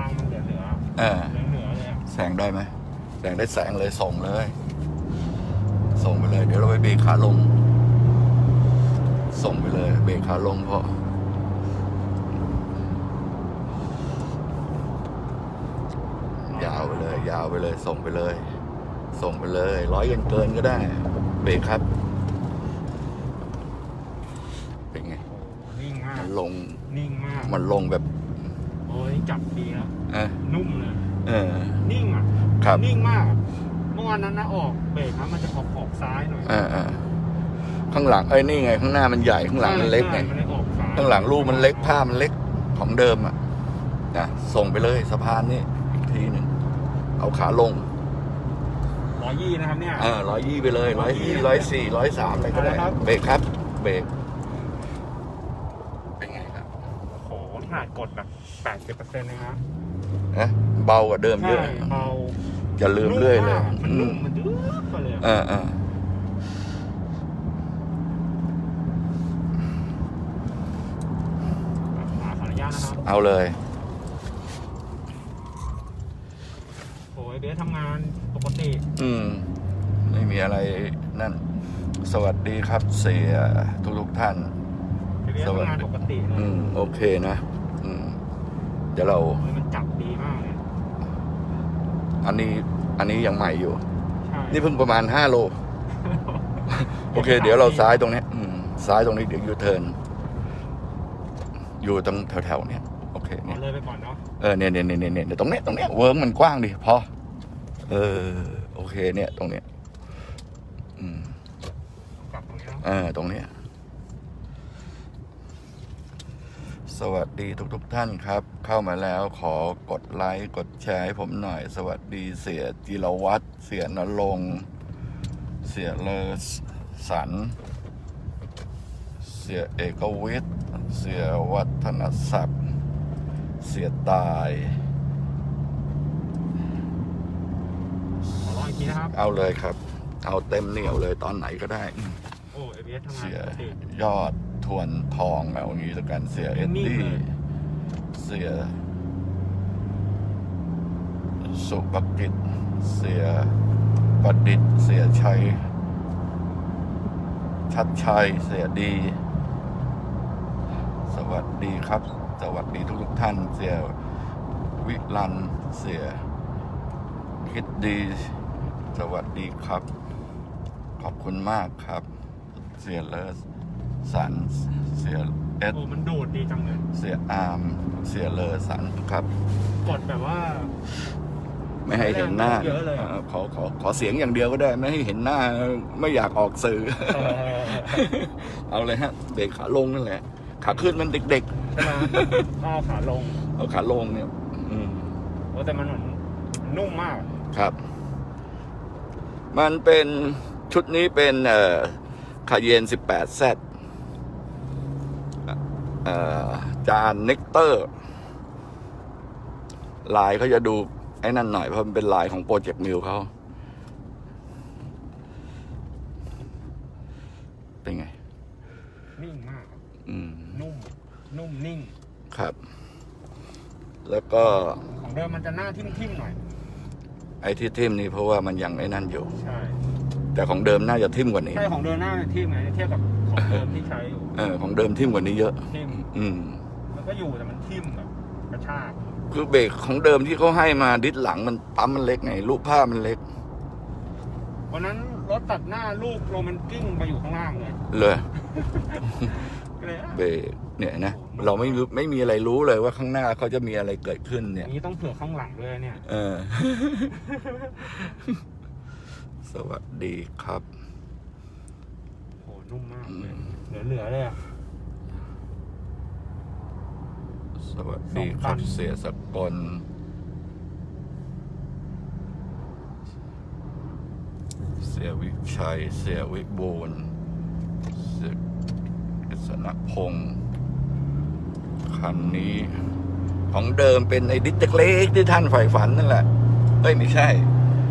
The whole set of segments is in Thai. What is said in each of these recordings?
ลังมันเหลือเหลือเออ เหลือเหลือเลยอะแสงได้ไหมแสงได้แสงเลยส่งเลย ส่งไปเลย เดี๋ยวเราไปเบรกขาลง ส่งไปเลย เบรกขาลงเพราะยาวไปเลย ยาวไปเลย ส่งไปเลย ส่งไปเลย ร้อยเกินๆก็ได้ เบรกครับ เป็นไงโอ้นิ่งมาก มันลง นิ่งมาก มันลงแบบโอ้ย จับดีแล้วเออนุ่มเลย เออ นิ่งอะครับ นิ่งมาก เมื่อวานนั้นนะออกเบรกนะมันจะออกออกซ้ายหน่อยเออเออข้างหลังเอ้ยนี่ไง ข้างหน้ามันใหญ่ข้างหลังมันเล็กไง ใช่มันเลยออกซ้ายข้างหลังลูกมันเล็กผ้ามันเล็กของเดิมอะนะส่งไปเลยสะพานนี่อีกทีหนึ่งเอาขาลงร้อยยี่นะครับเนี่ยเออร้อยยี่ไปเลยร้อยยี่ร้อยสี่ร้อยสามอะไรก็ได้เอาละครับ เบรกครับ เบรกเป็นไงครับ โอ้โหขนาดกดแบบ แปดสิบเปอร์เซ็นต์เลยนะนะเบากว่าเดิมเยใช่อะเบาอย่าลืมเรื่อยเลยมากมันอืนุ่มมมันดื้อไปเลยอะเออเออขออนุญาตนะครับเอาเลย โอ้ยเบสทำงานปกติอืม ไม่มีอะไรนั่น สวัสดีครับเสียทุกทุกๆท่าน เบสสวัสดีทำงานปกติเลย อืม โอเคนะ อืม เดี๋ยวเรา โอ้ยมันจับดีมากเลยอันนี้อันนี้ยังใหม่อยู่ ใช่นี่เพิ่งประมาณห้าโล โอเค เดี๋ยวเราซ้ายตรงเนี้ยอืมซ้ายตรงนี้เดี๋ยวยูเทิร์นอยู่ตรงแถวๆเนี้ยโอเคเอาเนี่ยเลยไปก่อนเนาะเออเนี่ยเนี่ยเนี่ยเนี่ยเดี๋ยวตรงเนี้ยตรงเนี้ยเวิร์กมันกว้างดิพอเออโอเคเนี่ยตรงเนี้ยอืมกลับตรงนี้เนาะเออตรงเนี้ย สวัสดีทุกๆทท่านครับ เข้ามาแล้วขอกดไลค์กดแชร์ให้ผมหน่อย สวัสดีเสียจิรวัตรเสียนรงค์เสียเลอสัน เสียเอกวิทย์ เสียวัฒนศักดิ์เสียตายขอลองอีกทีนะครับ เอาเลยครับ เอาเต็มเหนียวเลยตอนไหนก็ได้ โอ้ยเบสทำงานเสียปกติ ยอด ทวนทองเอางี้แล้วกันเสียเอ็ดนิ่งดี้เลยเสีย สุภกิจ เสียประดิษฐ์ เสียชัย ชัดชัย เสียดี สวัสดีครับ สวัสดีทุกทุกๆท่าน เสียวิลัน เสีย คิดดี สวัสดีครับ ขอบคุณมากครับ เสียเลอ สันเสียเอสโอ้มันดูดดีจังเลย เสียอาร์มเสียเลอสันครับ กดแบบว่า ไม่ให้เห็นหน้าเยอะเลยเอ่อขอขอขอเสียงอย่างเดียวก็ได้ ไม่ให้เห็นหน้าไม่อยากออกสื่อ เออเอาเลยฮะเบรกขาลงนั่นแหละ ขาขึ้นมันเด็กใช่ไหมอ้อขาลงๆ เอาขาลงเนี่ย อืม โอ้แต่มันเหมือนนุ่มมากครับ มันเป็นชุดนี้เป็นเอ่อคาเยน 18 z เอ่อ จานเนกเตอร์ ลายเขาจะดู ไอ้นั่นหน่อยเพราะมันเป็นลายของโปรเจกต์มิวเขาเป็นไง นิ่งมาก อืม นุ่ม นุ่มนิ่ง ครับ แล้วก็ ของเดิมมันจะหน้าทิ่มๆหน่อย ไอ้ที่ทิมนี่เพราะว่ามันยังไอ้นั่นอยู่ ใช่ แต่ของเดิมน่าจะทิมกว่านี้ ใช่ ของเดิมหน้าทิ่มไงเทียบกับ ของเดิมที่ใช้อยู่เออของเดิมทิมกว่านี้เยอะ ทิ่มอืม มันก็อยู่แต่มันทิ่มแบบกระชากคือเบรกของเดิมที่เขาให้มาดิสหลังมันปั๊มมันเล็กไงลูกผ้ามันเล็ก วันนั้นรถตัดหน้าลูกโรมันกิ้งไปอยู่ข้างล่างเลยเลย ก็เลยอะเบรกเนี่ยนะเราไม่รู้ไม่มีอะไรรู้เลยว่าข้างหน้าเขาจะมีอะไรเกิดขึ้นอเนี่ย ย่างนี้ต้องเผื่อข้างหลังด้วยเนี่ย เออ สวัสดีครับโห นุ่มมากเลยเหลือๆเลยอะสวัสดีครับสองพันเสียสกลเสียวิชัย เสียวิบูลย์เสียกฤษณพงศ์คันนี้ของเดิมเป็นไอ้ดิสเล็กๆที่ท่านใฝ่ฝันนั่นแหละเอ้ย ไม่ใช่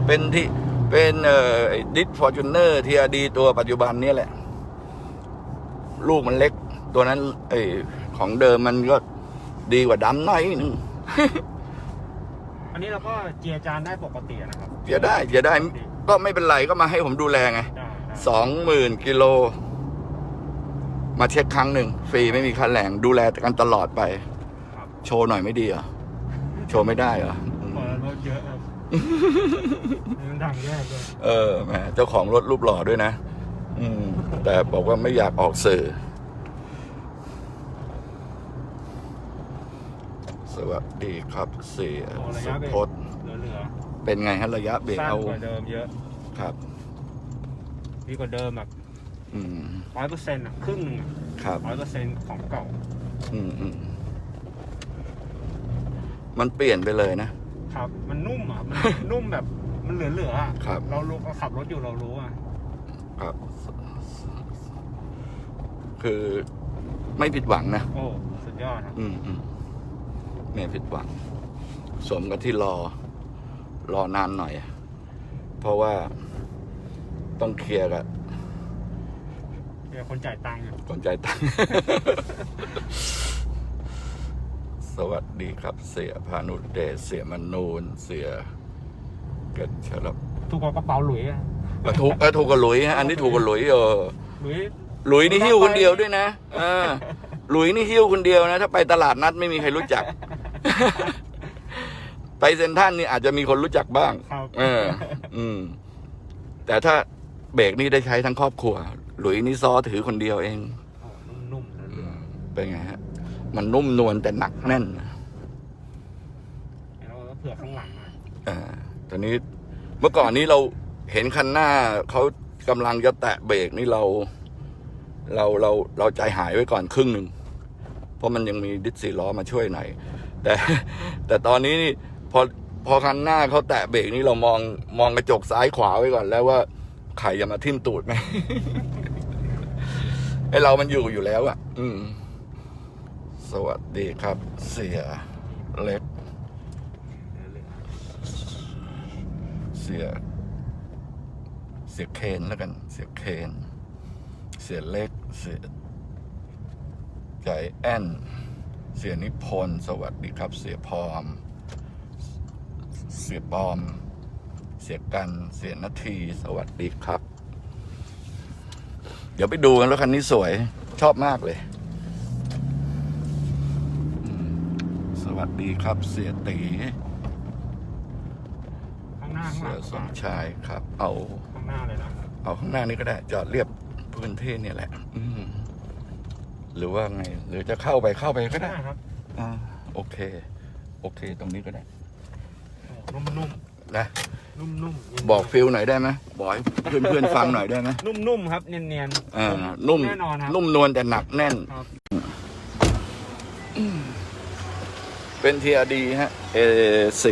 เป็นที่เป็นเอ่อไอ้ดิสฟอร์จูเนอร์ทีอดีตัวปัจจุบันเนี่ยแหละ ลูกมันเล็ก ตัวนั้นไอ้ของเดิมมันก็ดีกว่าดำหน่อยนึงอันนี้เราก็เจียร์จานได้ปกตินะครับเสียได้เสียได้ก็ไม่เป็นไรก็มาให้ผมดูแลไงได้ได้สองหมื่นกิโล มาเช็คครั้งหนึ่งฟรีไม่มีค่าแรงดูแลกันตลอดไปครับโชว์หน่อยไม่ดีเหรอโชว์ไม่ได้เหรอเปิดรถเยอะครับมันดังแยกเลยเออแหมเจ้าของรถรูปหล่อด้วยนะ อืม แต่บอกว่าไม่อยากออกสื่อ สวัสดีครับเสียโอ้ระสุยะเบรพกจน์เหลือเป็นไงฮะระยะเบรๆกสั้นเอากว่าเดิมเยอะครับ ดีกว่าเดิมแบบอืม ร้อยเปอร์เซ็นต์อะครึ่งหนึ่งครับ ร้อยเปอร์เซ็นต์ของเก่าอืมอืมมันเปลี่ยนไปเลยนะ ครับ มันนุ่มอะมัน นุ่มแบบมันเหลือๆอะครับ เรารู้เราขับรถอยู่เรารู้อะ ครับ คือไม่ผิดหวังนะ โอ้ สุดยอดครับอืมอืมไม่ผิดหวัง สมกับที่รอ รอนานหน่อย เพราะว่าต้องเคลียร์กับเดี๋ยวคนจ่ายตังค์อยู่คนใจายตังค์ สวัสดีครับ เสียพานุเดชเสียมนูนเสียเกิดเฉลิมถูกกว่ากระเป๋าหลุยส์อะ เออถูกเออถูกกับหลุยฮะอันนี้ถูกกับหลุยเออ หลุยส์ หลุยนี่หิ้วคนเดียวด้วยนะเออหลุยนี่หิ้วคนเดียวนะ ถ้าไปตลาดนัดไม่มีใครรู้จัก ไปเซนทรันนี่อาจจะมีคนรู้จักบ้าง ครับ เออ อืม แต่ถ้าเบรกนี่ได้ใช้ทั้งครอบครัว หลุยนี่ซอถือคนเดียวเองโอ้นุ่มๆเหลือเป็นไงฮะ มันนุ่มนวลแต่หนักแน่นๆแล้วก็เผื่อข้างหลังหน่อยอ่าตอนนี้เมื่อก่อนนี้เราเห็นคันหน้าเขากำลังจะแตะเบรกนี่เรา เราเราเราใจหายไว้ก่อนครึ่งหนึ่งเพราะมันยังมีดิสซีล้อมาช่วยหน่อยแต่แต่ตอนนี้นี่พอพอคันหน้าเขาแตะเบรกนี่เรามองมองกระจกซ้ายขวาไว้ก่อนแล้วว่าใครจะมาทิ่มตูดไหมไอเรามันอยู่อยู่แล้วอะ อืม สวัสดีครับ เสียเล็กเหลือเสีย เสียเคนแล้วกัน เสียเคน เสียเล็ก เสียใจแอนเสียนิพนธ์สวัสดีครับ เสียพรมเสียปอม เสียกัน เสียนาที สวัสดีครับ เดี๋ยวไปดูกันแล้วคันนี้สวย ชอบมากเลยอืมสวัสดีครับ เสียตีๆข้างหน้าข้างหเสืลัองสมชายครับ เอาข้างหน้าเลยนะ เอาข้างหน้านี้ก็ได้ จอดเรียบ พื้นที่เนี่ยแหละ อืมหรือว่าไง หรือจะเข้าไปเข้าไปก็ได้ครับอ่าโอเค โอเค ตรงนี้ก็ได้โอ้นุ่มนะๆ นุ่มๆบอกฟิลหน่อยได้ไหมบอกให้เพื่อนเพื่อนๆฟังหน่อยได้ไหมนุ่มๆครับ เนียนอ่านุ่มแน่นอนครับ นุ่มนวลแต่หนักแน่น ครับ เป็น TRD ฮะ A4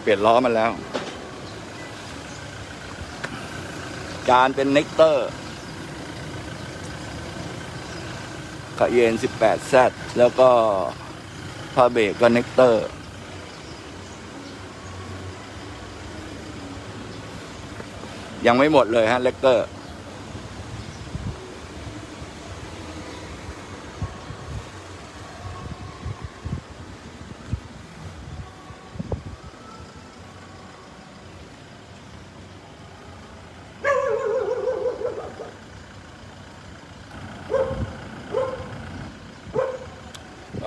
เปลี่ยนล้อมาแล้ว จานเป็นเนกเตอร์ขยเยน 18Z แล้วก็พาเบรกก็เนกเตอร์ยังไม่หมดเลยฮะเลกเตอร์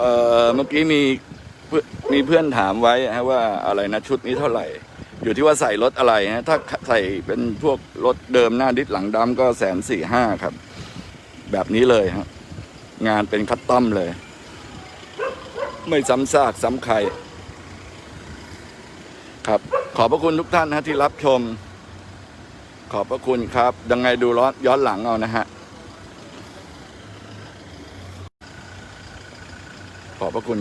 เอ่อเมื่อกี้มีเพื่อนมีเพื่อนถามไว้ฮะว่าอะไรนะชุดนี้เท่าไหร่ อยู่ที่ว่าใส่รถอะไรฮะถ้าใส่เป็นพวกรถเดิมหน้าดิสหลังดำก็แสนสี่ห้าครับ แบบนี้เลยฮะงานเป็นคัตตอมเลย ไม่ซ้ำซากซ้ำใครครับ ขอบพระคุณทุกท่านนะที่รับชม ขอบพระคุณครับยังไงดูร้อนย้อนหลังเอานะฮะ покойник.